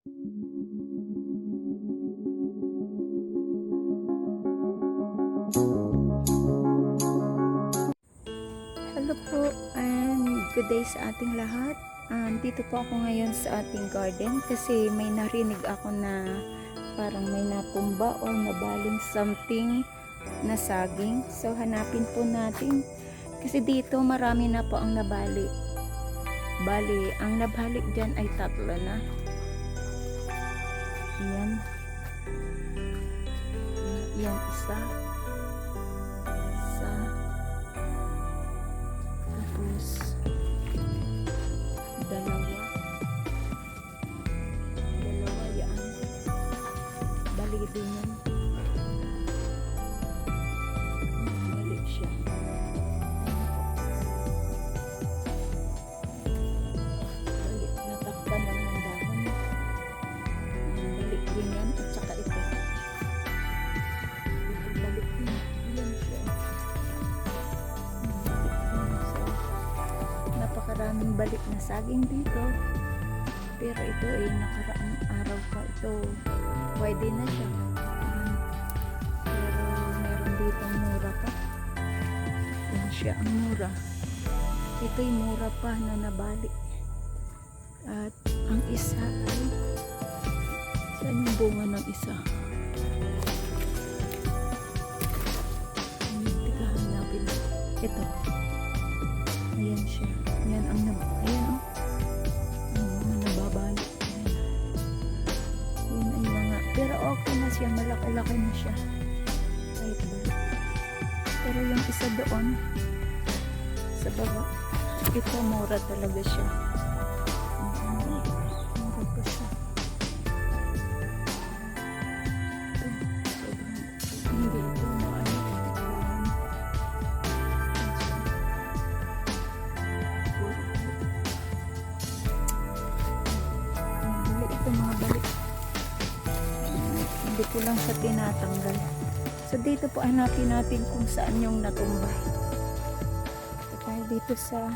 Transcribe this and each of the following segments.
Hello po and good day sa ating lahat. Um, dito po ako ngayon sa ating garden kasi may narinig ako na parang may natumba or nabaling something na saging. So hanapin po natin kasi dito marami na po ang nabali. Bali, ang nabalik dyan ay tatlo na. Yan. Yan isa. Isa. Balik na saging dito. Pero ito ay nakaraang araw pa ito. Pwede na siya. Pero meron dito mura pa. Yan siya ang mura. Ito'y mura pa na nabalik. At ang isa ay saan yung bunga ng isa? Hmm, Teka, hanapin. Ito. Siya. Malaki-laki na siya. Kahit balik. Pero yung isa doon, sa baba, ito mura talaga siya. Ko lang sa tinatanggal. So dito po hanapin natin kung saan yung natumbay. Ito tayo dito sa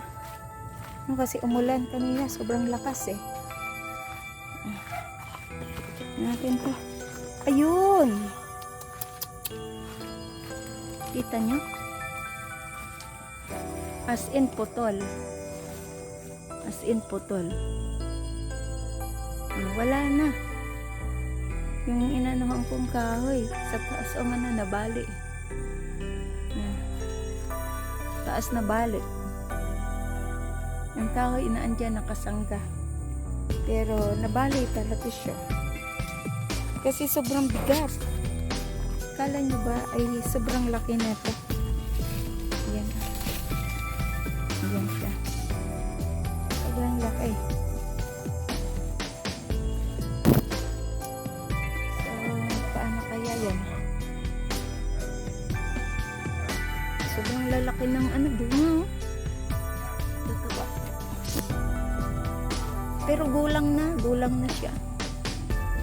ano kasi umulan kanina sobrang lakas eh. Natin to. Ayun! Kita nyo? As in putol. As in putol. Wala na. Yung inanuhan kong kahoy sa taas o man na nabali. Taas na bali. Yung kahoy inaandyan nakasangga. Pero nabali talaga siya. Kasi sobrang bigat. Kala nyo ba ay sobrang laki na ito? Yan. Yan siya. Sobrang laki. Sobrang lalaki ng ano bunga. Totoo. Pero gulang na. Gulang na siya.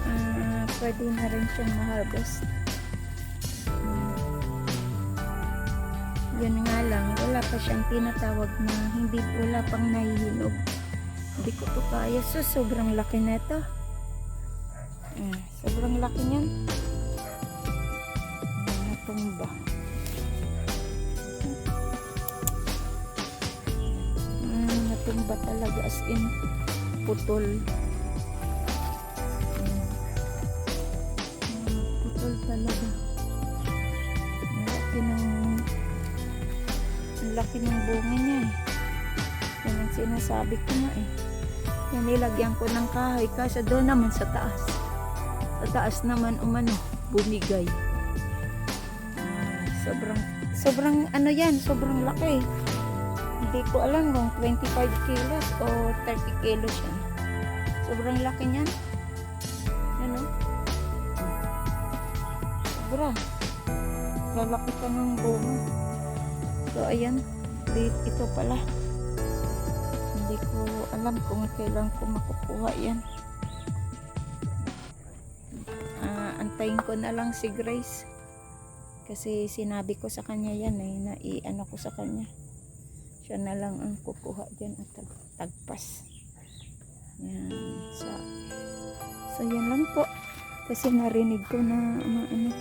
Ah, pwede na rin siyang ma-harvest. Yun nga lang, wala pa siyang tinatawag na hindi wala pang nahihinog. Hindi ko to kaya. So, sobrang laki na ito. Ah, sobrang laki niyan. Ah, Natumba. Natumba talaga as in putol. Putol talaga. Ang laki ng ang laki ng bunga niya eh. Yan ang sinasabi ko nga eh. Yan nilagyan ko ng kahoy kasi doon naman sa taas. Sa taas naman umano, bumigay. Ah, sobrang, sobrang ano yan, sobrang laki. Hindi ko alam kung 25 kilos o 30 kilos yan. Sobrang laki niyan. Ano? Sobra. Lalaki pa ng bunga. So, ayan. Ito pala. Hindi ko alam kung kailan ko makukuha yan. Ah, antayin ko na lang si Grace. Kasi sinabi ko sa kanya yan eh, na i-ano ko sa kanya. Siya na lang ang kukuha dyan at tag- tagpas. Yan. Sa So, yan lang po. Kasi narinig ko na, ano, ano,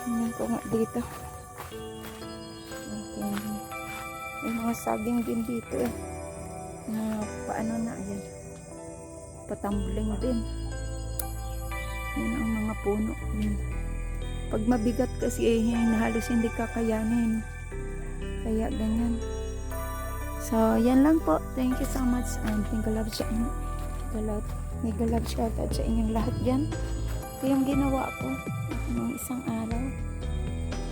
tingnan ko nga dito. Okay. May mga saging din dito eh. Na paano na, ayan. Patambling din. Yan ang mga puno. Yan. Pag mabigat kasi eh, yan, halos hindi kakayanin. Kaya ganyan. So, yan lang po. Thank you so much. And love sa inyo. Mega love shout out sa inyong lahat dyan. Ito yung ginawa ko nung isang araw.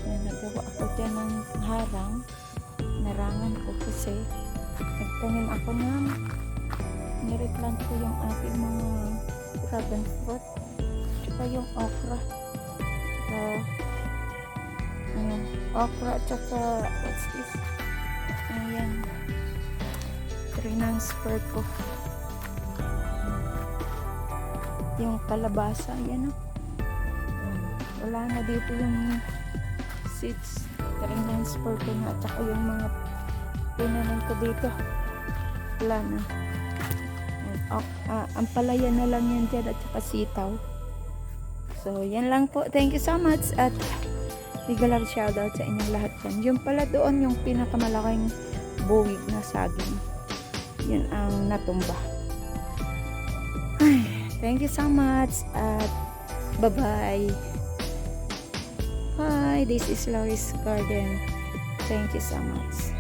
Yan, nagawa ako dyan ng harang. Narangan ko kasi nagtanim ako ng nireplant ko yung ating mga dragon fruit. Tsaka yung okra. Tsaka Ayan. Okra at saka what's this? Transfer ko. Yung kalabasa. Ayan o. Wala na dito yung seeds. Transfer ko na. At saka yung mga pinanan ko dito. Wala na. Ok- ah, ang palaya na lang yan dyan at saka sitaw. So, yan lang po. Thank you so much. At Big love shoutout sa inyong lahat dyan. Yung pala doon yung pinakamalaking buwig na saging. Yun ang natumba. Ay, thank you so much at bye-bye. Hi, this is Lois Garden. Thank you so much.